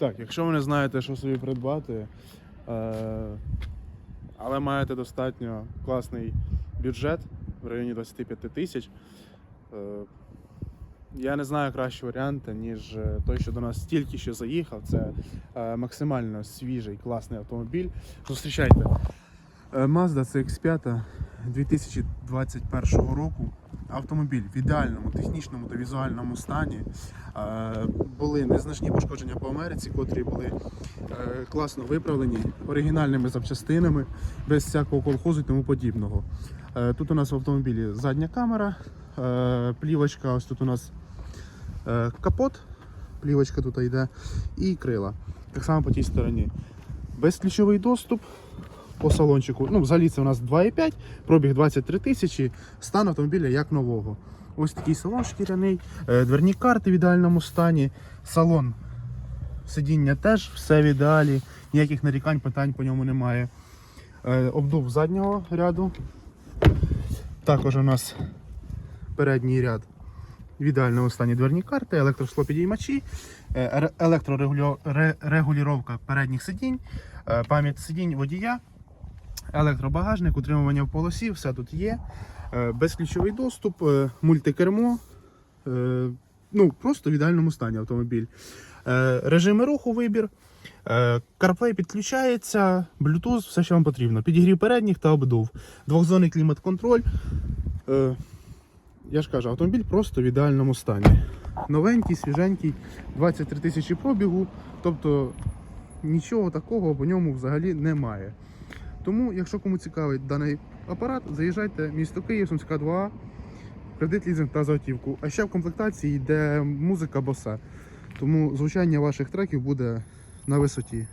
Так, якщо ви не знаєте, що собі придбати, е, але маєте достатньо класний бюджет в районі 25 тисяч, е, я не знаю кращого варіанту, ніж е, той, що до нас тільки що заїхав. Це максимально свіжий, класний автомобіль. Зустрічайте. Mazda CX5 2021 року. Автомобіль в ідеальному технічному та візуальному стані. Е, Були незначні пошкодження по Америці, котрі були е, класно виправлені оригінальними запчастинами, без всякого колхозу і тому подібного. Е, Тут у нас в автомобілі задня камера, плівочка, ось тут у нас капот, плівочка тут йде, і крила. Так само по тій стороні. Безключовий доступ по салончику. Ну, взагалі це у нас 2,5, пробіг 23 тисячі, стан автомобіля як нового. Ось такий салон шкіряний, е, дверні карти в ідеальному стані, салон сидіння теж все в ідеалі, ніяких нарікань, питань по ньому немає. Е, Обдув заднього ряду. Також у нас передній ряд в ідеальному стані дверні карти, електросклопідіймачі, е, електрорегулювання передніх сидінь, пам'ять сидінь водія, електробагажник, утримування в полосі, все тут є. Е, Безключовий доступ, е, мультикермо. е, Ну, просто в ідеальному стані автомобіль. Режими руху вибір. CarPlay підключається, Bluetooth, все, що вам потрібно. Підігрів передніх та обдув. Двохзонний клімат-контроль. Я ж кажу, автомобіль просто в ідеальному стані. Новенький, свіженький, 23 тисячі пробігу. Тобто нічого такого по ньому взагалі немає. Тому, якщо кому цікавий даний апарат, заїжджайте місто Київ, Сумська 2А, кредит, лізинг та заготівку. А ще в комплектації йде музика боса. Тому звучання ваших треків буде на висоті.